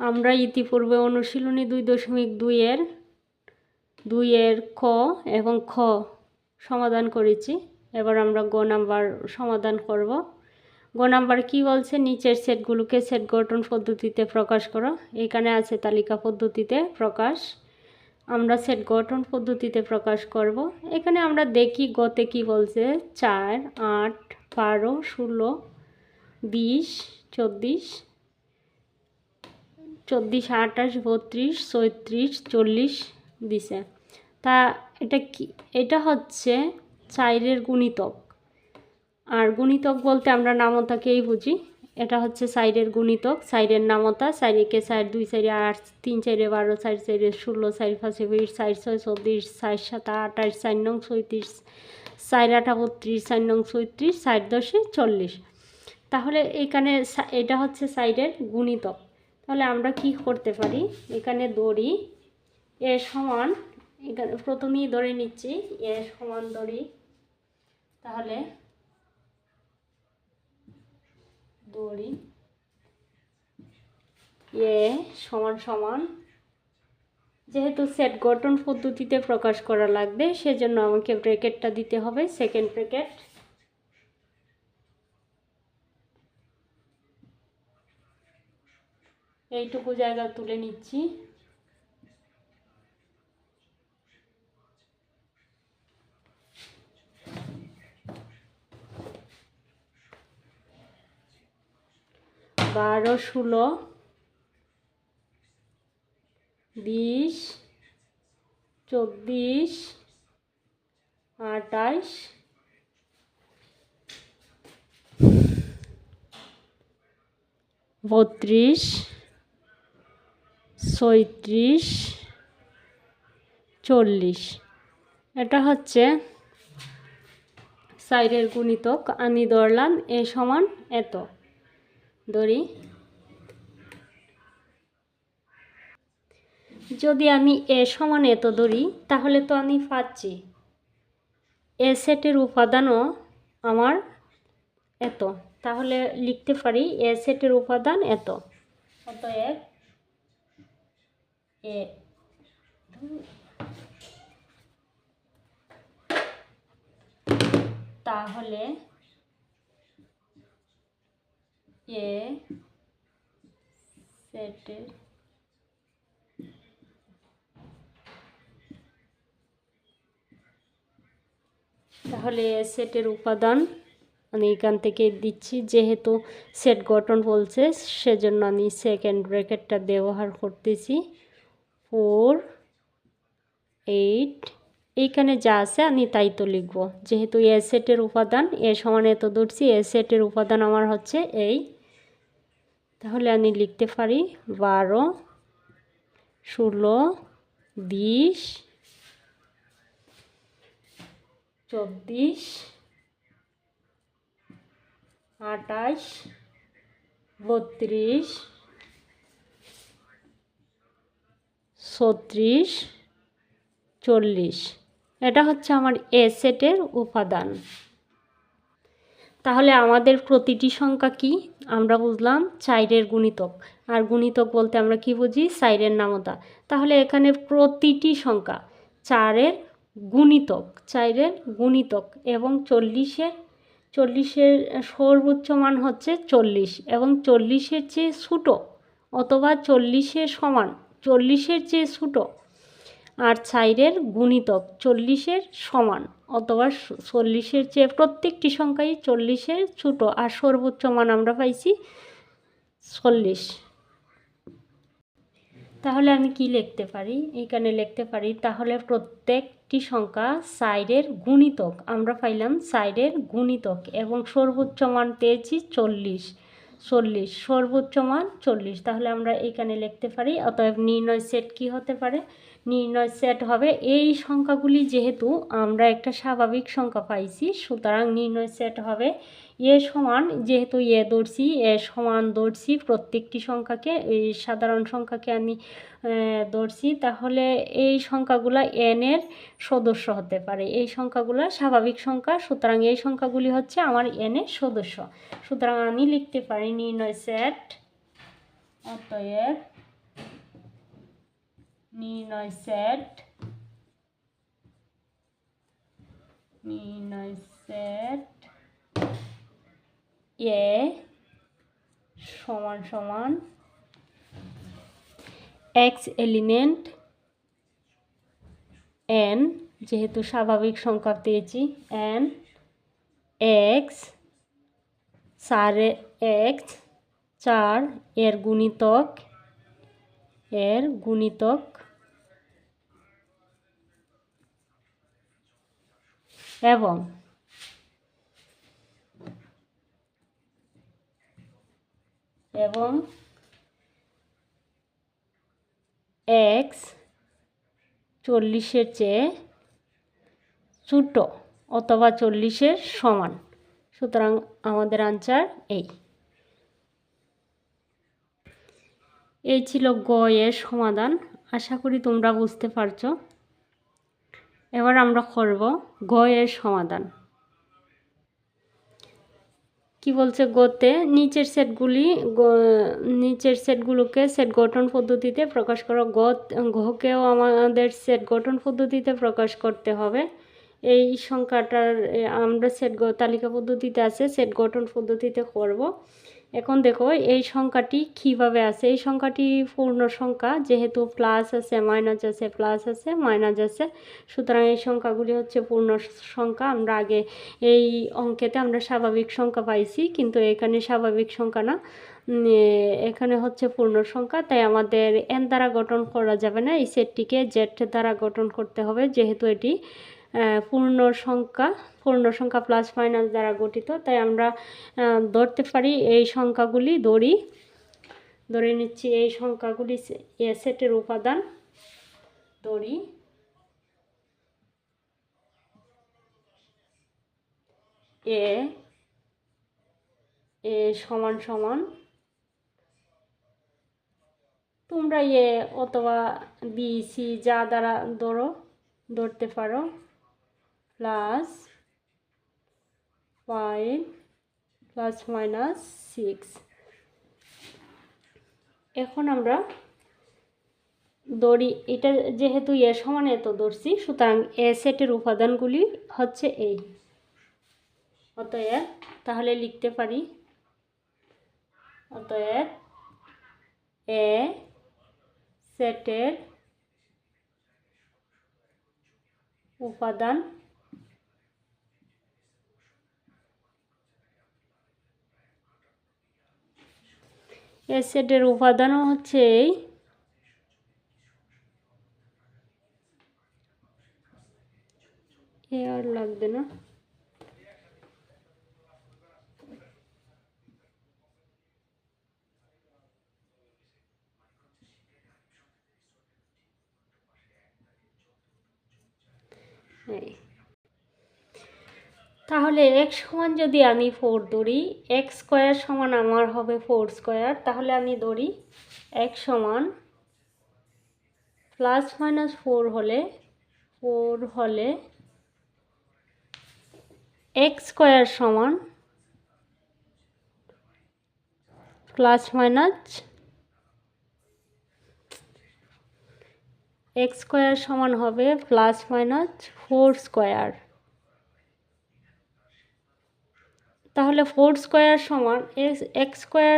আমরা ইতিপূর্বে অনুশীলনী দুই দশমিক দুইয়ের দুইয়ের ক এবং খ সমাধান করেছি। এবার আমরা গ নাম্বার সমাধান করব। গ নাম্বার কি বলছে? নিচের সেটগুলোকে সেট গঠন পদ্ধতিতে প্রকাশ করো। এখানে আছে তালিকা পদ্ধতিতে প্রকাশ। আমরা সেট গঠন পদ্ধতিতে প্রকাশ করব। এখানে আমরা দেখি গতে কি বলছে? চার, আট, বারো, ষোলো, বিশ, চব্বিশ চব্বিশ, আঠাশ, বত্রিশ চৌত্রিশ চল্লিশ দিছে তা এটা কি, এটা হচ্ছে চাইরের গুণিতক। আর গুণিতক বলতে আমরা নামতাকেই বুঝি। এটা হচ্ছে সাইডের গুণিতক সাইডের নামতা সাইডেকে সাইড দুই সাইডে আট, তিন, চাইরে বারো সাইড সাইডে ষোলো সাইড পাঁচে বিশ সাইড ছয়, চব্বিশ সাইড সাত আঠাশ চার, নং, ছয়ত্রিশ সাইড আঠা বত্রিশ, চার, নং, ছয়ত্রিশ সাইড দশে, চল্লিশ। তাহলে এখানে এটা হচ্ছে সাইডের গুণিতক। তাহলে আমরা কি করতে পারি? এখানে দড়ি, এ সমান, এখানে প্রথমেই ধরে নিচ্ছি, এ সমান দড়ি। তাহলে দড়ি, এ সমান সমান। যেহেতু সেট গঠন পদ্ধতিতে প্রকাশ করা লাগবে, সেজন্য আমাকে ব্রেকেটটা দিতে হবে, সেকেন্ড ব্রেকেট এইটুকু জায়গা তুলে নিচ্ছি। বারো ষোলো বিশ চব্বিশ আটাইশ বত্রিশ ছয়ত্রিশ চল্লিশ। এটা হচ্ছে সাইডের গুণিতক আমি ধরলাম এ সমান এত। ধরি। যদি আমি এ সমান এত ধরি, তাহলে তো আমি পাচ্ছি। এ সেটের উপাদানও আমার এত। তাহলে লিখতে পারি এ সেটের উপাদান এত। অতএব এ তাহলে এ সেটের তাহলে সেটের উপাদান। আমি এখান থেকে দিচ্ছি, যেহেতু সেট গঠন বলছে, সেজন্য আমি সেকেন্ড ব্র্যাকেটটা ব্যবহার করতেছি। ফোর এইট এইখানে যা আছে আমি তাই তো লিখব। যেহেতু এ সেটের উপাদান, এ সমান এত ধরছি, এ সেটের উপাদান আমার হচ্ছে এই। তাহলে আমি লিখতে পারি বারো, ষোলো, বিশ, চব্বিশ, আঠাশ, বত্রিশ ছত্রিশ, চল্লিশ। এটা হচ্ছে আমার এ সেটের উপাদান। তাহলে আমাদের প্রতিটি সংখ্যা কি? আমরা বুঝলাম চাইরের গুণিতক। আর গুণিতক বলতে আমরা কি বুঝি? চাইরের নামতা। তাহলে এখানে প্রতিটি সংখ্যা চারের গুণিতক, চাইরের গুণিতক এবং চল্লিশের চল্লিশের সর্বোচ্চ মান হচ্ছে চল্লিশ এবং চল্লিশের চেয়ে ছোটো অথবা চল্লিশের সমান চল্লিশের চেয়ে ছোটো আর চাইরের গুণিতক চল্লিশের সমান অথবা চল্লিশের চেয়ে প্রত্যেকটি সংখ্যাই চল্লিশের ছোটো আর সর্বোচ্চ মান আমরা পাইছি চল্লিশ। তাহলে আমি কি লিখতে পারি? এখানে লিখতে পারি, তাহলে প্রত্যেকটি সংখ্যা সাইডের গুণিতক আমরা পাইলাম সাইডের গুণিতক এবং সর্বোচ্চ মান পেয়েছি চল্লিশ। চল্লিশ, সর্বোচ্চ মান চল্লিশ। তাহলে আমরা এখানে লিখতে পারি, অতএব নির্ণয় সেট কি হতে পারে? নির্ণয় সেট হবে এই সংখ্যাগুলি যেহেতু আমরা একটা স্বাভাবিক সংখ্যা পাইছি, সুতরাং নির্ণয় সেট হবে এ সমান যেহেতু এ দর্শি এ সমান দর্শি প্রত্যেকটি সংখ্যাকে, এই সাধারণ সংখ্যাকে আমি দর্শি তাহলে এই সংখ্যাগুলো এনের সদস্য হতে পারে। এই সংখ্যাগুলো স্বাভাবিক সংখ্যা, সুতরাং এই সংখ্যাগুলি হচ্ছে আমার এনের সদস্য। সুতরাং আমি লিখতে পারি নির্ণয় সেট অতএব নির্ণয় সেট নির্ণয় সেট এ সমান সমান এক্স এলিমেন্ট এন, যেহেতু স্বাভাবিক সংখ্যা পেয়েছি, এন, এক্স, চারে এক্স, চার এর গুণিতক এর গুণিতক এবং এবং এক্স চল্লিশের চেয়ে ছোটো অথবা চল্লিশের সমান। সুতরাং আমাদের আনসার এই। এই ছিল গ এর সমাধান। আশা করি তোমরা বুঝতে পারছ। এবার আমরা করব গ এর সমাধান। কি বলছে, গোতে নিচের সেটগুলি নিচের সেটগুলোকে সেট গঠন পদ্ধতিতে প্রকাশ করা। গত, ঘকেও আমাদের সেট গঠন পদ্ধতিতে প্রকাশ করতে হবে। এই সংখ্যাটার আমরা সেট তালিকা পদ্ধতিতে আছে, সেট গঠন পদ্ধতিতে করব। এখন দেখো, এই সংখ্যাটি কীভাবে আছে? এই সংখ্যাটি পূর্ণ সংখ্যা, যেহেতু প্লাস আছে মাইনাস আছে প্লাস আছে মাইনাস আছে, সুতরাং এই সংখ্যাগুলি হচ্ছে পূর্ণ সংখ্যা। আমরা আগে এই অঙ্কেতে আমরা স্বাভাবিক সংখ্যা পাইছি, কিন্তু এখানে স্বাভাবিক সংখ্যা না। এখানে হচ্ছে পূর্ণ সংখ্যা, তাই আমাদের এন দ্বারা গঠন করা যাবে না। এই সেটটিকে জেড দ্বারা গঠন করতে হবে, যেহেতু এটি পূর্ণ সংখ্যা পূর্ণ সংখ্যা প্লাস মাইনাস দ্বারা গঠিত। তাই আমরা ধরতে পারি এই সংখ্যাগুলি, ধরি, ধরে নিচ্ছি এই সংখ্যাগুলি এ সেটের উপাদান। ধরি, এ এ সমান সমান, তোমরা এ অথবা বি, সি যা দ্বারা ধরো, ধরতে পারো। Plus five plus minus six এখন আমরা দড়ি, এটা যেহেতু এ সমান এত ধরছি, সুতরাং এ সেটের উপাদানগুলি হচ্ছে এই অতএব তাহলে লিখতে পারি, অতএব এ সেটের উপাদান এ সেটের উপাদানও হচ্ছে এই। এ আর লাগবে না এই তাহলে এক্স সমান যদি আমি ফোর ধরি এক্স স্কোয়ার সমান আমার হবে ফোর স্কোয়ার তাহলে আমি ধরি এক্স সমান প্লাস মাইনাস ফোর হলে ফোর হলে এক্স স্কোয়ার সমান প্লাস মাইনাস এক্স স্কোয়ার সমান হবে প্লাস মাইনাস ফোর স্কোয়ার তাহলে ফোর স্কোয়ার সমান এক্স এক্স স্কোয়ার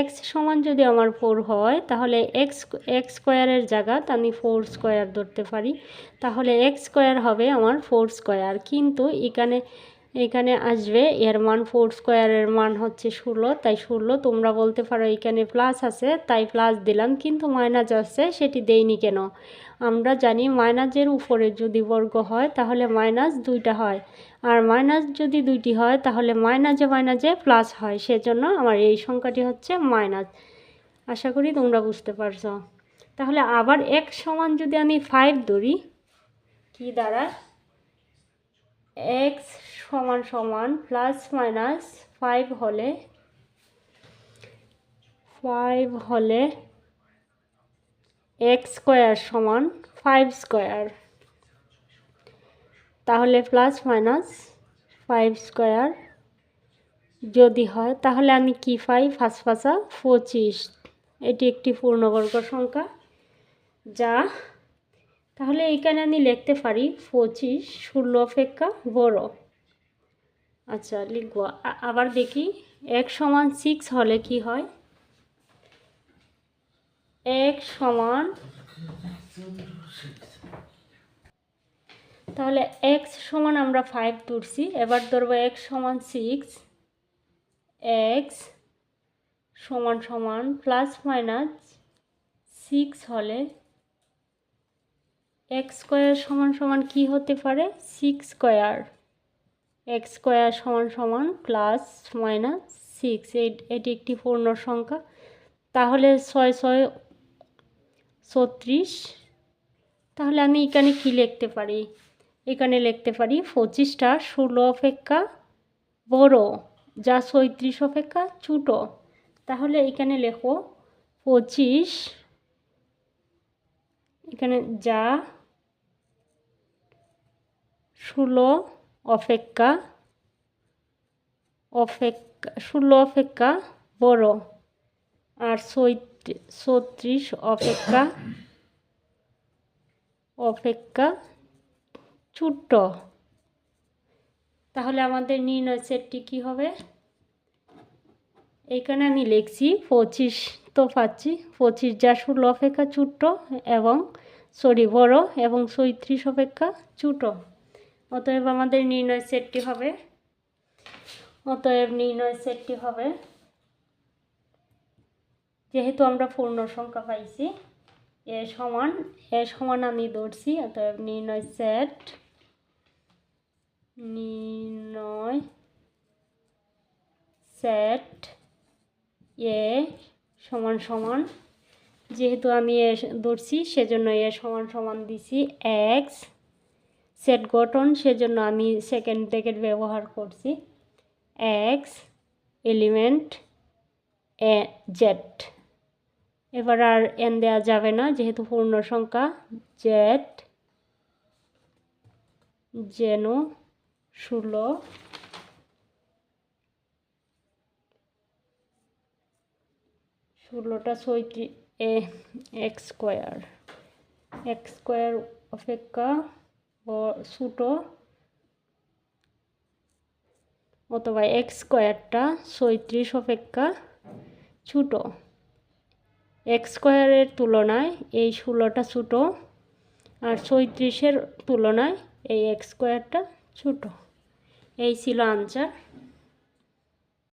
এক্স সমান যদি আমার ফোর হয়, তাহলে এক্স এক্স স্কোয়ারের জায়গাতে আমি ফোর স্কোয়ার ধরতে পারি। তাহলে এক্স স্কোয়ার হবে আমার ফোর স্কোয়ার। কিন্তু এখানে এখানে আসবে, এর মান ফোর স্কোয়ারের মান হচ্ছে ষোলো, তাই ষোলো তোমরা বলতে পারো এখানে প্লাস আছে, তাই প্লাস দিলাম, কিন্তু মাইনাস আছে, সেটি দেইনি কেন? আমরা জানি মাইনাসের উপরে যদি বর্গ হয়, তাহলে মাইনাস দুইটা হয়। আর মাইনাস যদি দুইটি হয়, তাহলে মাইনাসে মাইনাসে প্লাস হয়, সেজন্য আমার এই সংখ্যাটি হচ্ছে মাইনাস আশা করি তোমরা বুঝতে পারছ। তাহলে আবার এক সমান যদি আমি ফাইভ ধরি, কি দ্বারা এক্স সমান সমান প্লাস মাইনাস ফাইভ হলে ফাইভ হলে এক্স স্কোয়ার সমান ফাইভ স্কোয়ার। তাহলে প্লাস মাইনাস ফাইভ স্কোয়ার যদি হয়, তাহলে আমি কি পাই? ফার্স্ট পাশা পঁচিশ। এটি একটি পূর্ণবর্গ সংখ্যা যা তাহলে এইখানে আমি লিখতে পারি পঁচিশ, ষোলো অপেক্ষা, বড়। আচ্ছা লিখব। আবার দেখি, এক সমান সিক্স হলে কি হয়? এক সমান তাহলে এক্স সমান আমরা ফাইভ তুলছি এবার ধরবো এক্স সমান সিক্স এক্স সমান সমান প্লাস মাইনাস সিক্স হলে এক্স স্কোয়ার সমান সমান কি হতে পারে? Six square. এক্স স্কোয়ার সমান সমান প্লাস মাইনাস সিক্স। এটি একটি পূর্ণ সংখ্যা। তাহলে ছয় ছয়, ছত্রিশ। তাহলে আমি এখানে কি লিখতে পারি? এখানে লিখতে পারি পঁচিশটা ষোলো অপেক্ষা বড়, যা ছয়ত্রিশ অপেক্ষা ছোটো। তাহলে এখানে লেখো পঁচিশ, এখানে যা ষোলো অপেক্ষা অপেক্ষা ষোলো অপেক্ষা, বড়। আর ছত্রিশ অপেক্ষা অপেক্ষা ছোট্ট তাহলে আমাদের নির্ণয় সেটটি কী হবে? এখানে আমি লিখছি পঁচিশ তো পাচ্ছি। পঁচিশ যা ষোলো অপেক্ষা ছোট্ট এবং সরি বড় এবং ছয়ত্রিশ অপেক্ষা ছোটো অতএব আমাদের নির্ণয় সেটটি হবে। অতএব নির্ণয় সেটটি হবে। যেহেতু আমরা পূর্ণ সংখ্যা পাইছি, এ সমান এ সমান আমি ধরছি, অতএব নির্ণয় সেট নির্ণয় সেট এ সমান সমান, যেহেতু আমি এ ধরছি, সেজন্য এ সমান সমান দিছি, এক্স সেট গঠন, সেজন্য আমি সেকেন্ড ব্র্যাকেট ব্যবহার করছি। এক্স এলিমেন্ট এ জেড এবার আর এন দেওয়া যাবে না, যেহেতু পূর্ণ সংখ্যা জেড যেন ষোলো ষোলোটা ছয়ত্রিশ এ, এক্স স্কোয়ার। এক্স স্কোয়ার অপেক্ষা ছোটো অথবা এক্স স্কোয়ারটা ছয়ত্রিশ অপেক্ষা ছোটো। এক্স স্কোয়ারের তুলনায় এই ষোলোটা ছোটো আর ছয়ত্রিশের তুলনায় এই এক্স স্কোয়ারটা ছোটো। এই ছিল আনসার